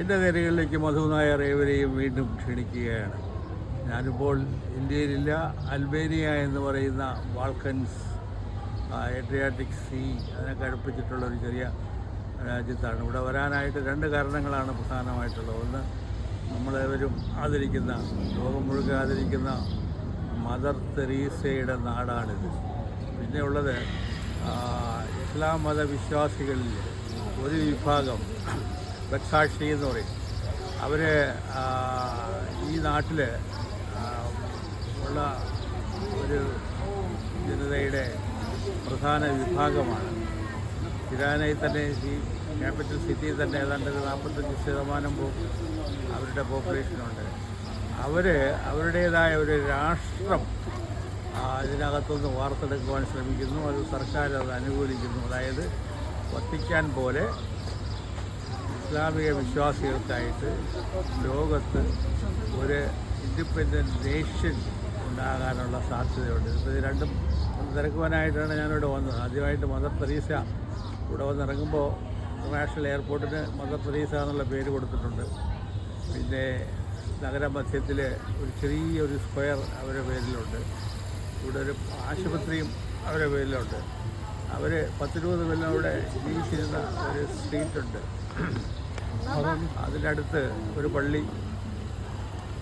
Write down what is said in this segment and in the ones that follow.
എന്റെ നേരുകളിലേക്ക് മധു നായർ ഏവരെയും വീണ്ടും ക്ഷണിക്കുകയാണ്. ഞാനിപ്പോൾ ഇന്ത്യയിലില്ല അൽബേനിയ എന്ന് പറയുന്ന വാൾക്കൻസ് ഏട്രിയാറ്റിക് സീ അതിനൊക്കെ അടുപ്പിച്ചിട്ടുള്ള ഒരു ചെറിയ രാജ്യത്താണ്. ഇവിടെ വരാനായിട്ട് രണ്ട് കാരണങ്ങളാണ് പ്രധാനമായിട്ടുള്ളത്. ഒന്ന് നമ്മളേവരും ആദരിക്കുന്ന ലോകം മുഴുവൻ ആദരിക്കുന്ന മദർ തെരീസയുടെ നാടാണിത്. പിന്നെ ഉള്ളത് ആ, ഇസ്ലാം മതവിശ്വാസികളിൽ ഒരു വിഭാഗം ബക്സാക്ഷി എന്ന് പറയും അവർ ഈ നാട്ടിൽ ഉള്ള ഒരു ജനതയുടെ പ്രധാന വിഭാഗമാണ്. ഇരാനയിൽ തന്നെ ഈ ക്യാപിറ്റൽ സിറ്റിയിൽ തന്നെ ഏതാണ്ട് ഒരു നാൽപ്പത്തഞ്ച് ശതമാനം അവരുടെ പോപ്പുലേഷനുണ്ട്. അവർ അവരുടേതായ ഒരു രാഷ്ട്രം അതിനകത്തുനിന്ന് വാർത്തെടുക്കുവാൻ ശ്രമിക്കുന്നു. അത് സർക്കാർ അത് അനുകൂലിക്കുന്നു അതായത് വത്തിക്കാൻ പോലെ ഇസ്ലാമിക വിശ്വാസികൾക്കായിട്ട് ലോകത്ത് ഒരു ഇൻഡിപെൻഡന്റ് നേഷൻ ഉണ്ടാകാനുള്ള സാധ്യതയുണ്ട്. ഇപ്പോൾ ഇത് രണ്ടും ഒന്ന് തിരക്കുവാനായിട്ടാണ് ഞാനിവിടെ വന്നത്. ആദ്യമായിട്ട് മദർ തെരീസ ഇവിടെ വന്നിറങ്ങുമ്പോൾ ഇന്റർനാഷണൽ എയർപോർട്ടിന് മദർ തെരീസ എന്നുള്ള പേര് കൊടുത്തിട്ടുണ്ട്. പിന്നെ നഗരമധ്യത്തിൽ ഒരു ചെറിയൊരു സ്ക്വയർ അവരുടെ പേരിലുണ്ട്. ഇവിടെ ഒരു ആശുപത്രിയും അവരുടെ പേരിലുണ്ട്. അവർ പത്തിരുപത് കൊല്ലം അവിടെ ജീവിച്ചിരുന്ന ഒരു സ്ട്രീറ്റുണ്ട് അതിന്റെ അടുത്ത് ഒരു പള്ളി.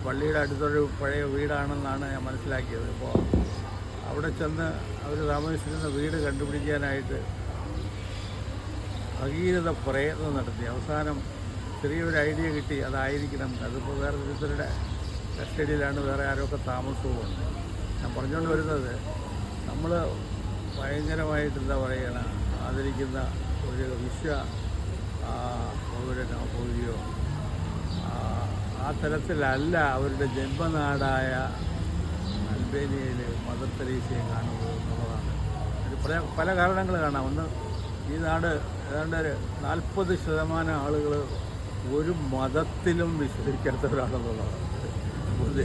പള്ളിയുടെ അടുത്തൊരു പഴയ വീടാണെന്നാണ് ഞാൻ മനസ്സിലാക്കിയത്. അപ്പോൾ അവിടെ ചെന്ന് അവർ താമസിച്ചിരുന്ന വീട് കണ്ടുപിടിക്കാനായിട്ട് ഭഗീരഥ പ്രയത്നം നടത്തി. അവസാനം ചെറിയൊരു ഐഡിയ കിട്ടി അതായിരിക്കണം. അതിപ്പോൾ വേറെ ഒരുത്തരുടെ കസ്റ്റഡിയിലാണ് വേറെ ആരൊക്കെ താമസവും ഞാൻ പറഞ്ഞുകൊണ്ട് വരുന്നത് നമ്മൾ ഭയങ്കരമായിട്ട് എന്താ പറയുക ആദരിക്കുന്ന ഒരു വിശ്വ പൗരനോ പൗരിയോ ആ, തരത്തിലല്ല അവരുടെ ജന്മനാടായ അൽബേനിയയിൽ മദർ തെരേസയെ കാണുന്നത് എന്നുള്ളതാണ്. പല പല കാരണങ്ങൾ കാണാം. ഒന്ന് ഈ നാട് ഏതാണ്ട് ഒരു നാൽപ്പത് ശതമാനം ആളുകൾ ഒരു മതത്തിലും വിശ്വസിക്കാത്തവരാണെന്നുള്ളതാണ്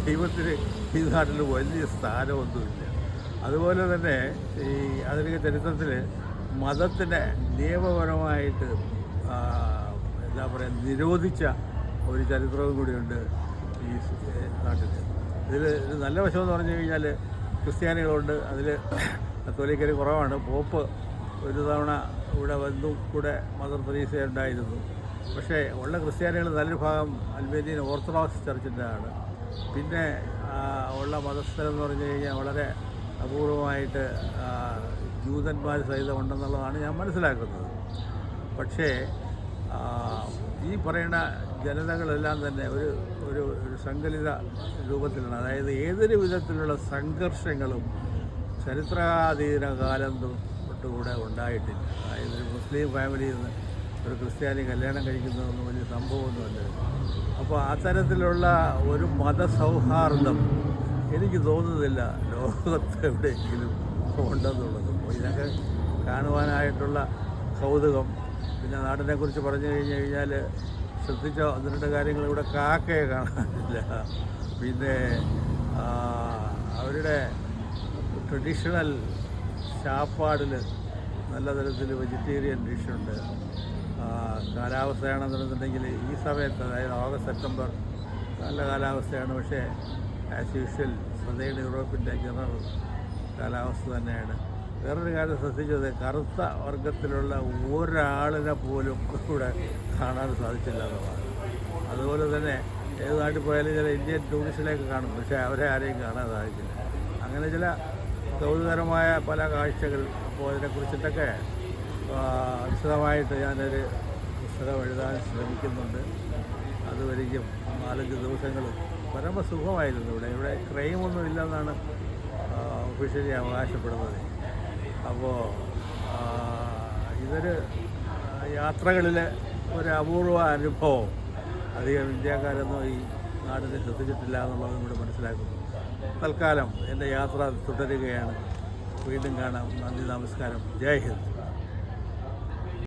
ദൈവത്തിന് ഈ നാട്ടിൽ വലിയ സ്ഥാനമൊന്നുമില്ല. അതുപോലെ തന്നെ ഈ ആധുനിക ചരിത്രത്തിൽ മതത്തിന്റെ നിയമപരമായിട്ട് എന്താ പറയുക നിരോധിച്ച ഒരു ചരിത്രവും കൂടിയുണ്ട് ഈ നാട്ടിൽ ഇതിൽ ഇത് നല്ല വശമെന്ന് പറഞ്ഞു കഴിഞ്ഞാൽ ക്രിസ്ത്യാനികളുണ്ട്. അതിൽ കത്തോലിക്കർ കുറവാണ്. പോപ്പ് ഒരു തവണ ഇവിടെ വന്നു കൂടെ മദർ തെരേസ ഉണ്ടായിരുന്നു. പക്ഷേ ഉള്ള ക്രിസ്ത്യാനികൾ നല്ലൊരു ഭാഗം അൽബേനിയൻ ഓർത്തഡോക്സ് ചർച്ചിന്റെ ആണ് പിന്നെ ഉള്ള മതസ്ഥരം എന്ന് പറഞ്ഞു കഴിഞ്ഞാൽ വളരെ അപൂർവമായിട്ട് ജൂതന്മാർ സഹിതം ഉണ്ടെന്നുള്ളതാണ് ഞാൻ മനസ്സിലാക്കുന്നത്. പക്ഷേ ഈ പറയുന്ന ജനതകളെല്ലാം തന്നെ ഒരു ഒരു ഒരു സങ്കലിത രൂപത്തിലാണ്. അതായത് ഏതൊരു വിധത്തിലുള്ള സംഘർഷങ്ങളും ചരിത്രാതീത കാലം തൊട്ടുകൂടെ ഉണ്ടായിട്ടില്ല. അതായത് ഒരു മുസ്ലിം ഫാമിലിയിൽ നിന്ന് ഒരു ക്രിസ്ത്യാനി കല്യാണം കഴിക്കുന്നതൊന്നും വലിയ സംഭവമൊന്നുമല്ല. അപ്പോൾ അത്തരത്തിലുള്ള ഒരു മതസൗഹാർദ്ദം എനിക്ക് തോന്നുന്നില്ല ലോകത്ത് എവിടെയെങ്കിലും ഉണ്ടെന്നുള്ളത്. അപ്പോൾ ഇതൊക്കെ കാണുവാനായിട്ടുള്ള കൗതുകം പിന്നെ നാടിനെക്കുറിച്ച് പറഞ്ഞു കഴിഞ്ഞു കഴിഞ്ഞാൽ ശ്രദ്ധിച്ച അതിന്റെ കാര്യങ്ങൾ ഇവിടെ കാക്കയെ കാണാനില്ല. പിന്നെ അവരുടെ ട്രഡീഷണൽ ചാപ്പാടിൽ നല്ല തരത്തിൽ വെജിറ്റേറിയൻ ഡിഷുണ്ട് ആ, കാലാവസ്ഥയാണെന്നുണ്ടെന്നുണ്ടെങ്കിൽ ഈ സമയത്ത് അതായത് ഓഗസ്റ്റ് സെപ്റ്റംബർ നല്ല കാലാവസ്ഥയാണ്. പക്ഷേ ആസ് യൂഷ്വൽ സദൈഡ് യൂറോപ്പിന്റെ ജനറൽ കാലാവസ്ഥ തന്നെയാണ്. വേറൊരു കാര്യം ശ്രദ്ധിച്ചത് കറുത്ത വർഗത്തിലുള്ള ഒരാളിനെ പോലും ഇവിടെ കാണാൻ സാധിച്ചില്ല എന്നുള്ളതാണ്. അതുപോലെ തന്നെ ഏത് നാട്ടിൽ പോയാലും ചില ഇന്ത്യൻ ടൂറിസ്റ്റിലേക്ക് കാണും പക്ഷേ അവരെ ആരെയും കാണാൻ സാധിക്കില്ല അങ്ങനെ ചില കൗതുകരമായ പല കാഴ്ചകൾ അപ്പോൾ അതിനെക്കുറിച്ചിട്ടൊക്കെ വിശദമായിട്ട് ഞാനൊരു പുസ്തകം എഴുതാൻ ശ്രമിക്കുന്നുണ്ട്. അതുവരെയും നാലഞ്ച് ദിവസങ്ങൾ പരമസുഖമായിരുന്നു ഇവിടെ. ഇവിടെ ക്രൈമൊന്നും ഇല്ലെന്നാണ് ഒഫീഷ്യലി അവകാശപ്പെടുന്നത്. അപ്പോൾ ഇതൊരു യാത്രകളിലെ ഒരു അപൂർവ അനുഭവം അധികം ഇന്ത്യക്കാരൊന്നും ഈ നാടിനെ ശ്രദ്ധിച്ചിട്ടില്ല എന്നുള്ളതും കൂടെ മനസ്സിലാക്കുന്നു. തൽക്കാലം എന്റെ യാത്ര തുടരുകയാണ്. വീണ്ടും കാണാം. നന്ദി നമസ്കാരം. ജയ് ഹിന്ദ്.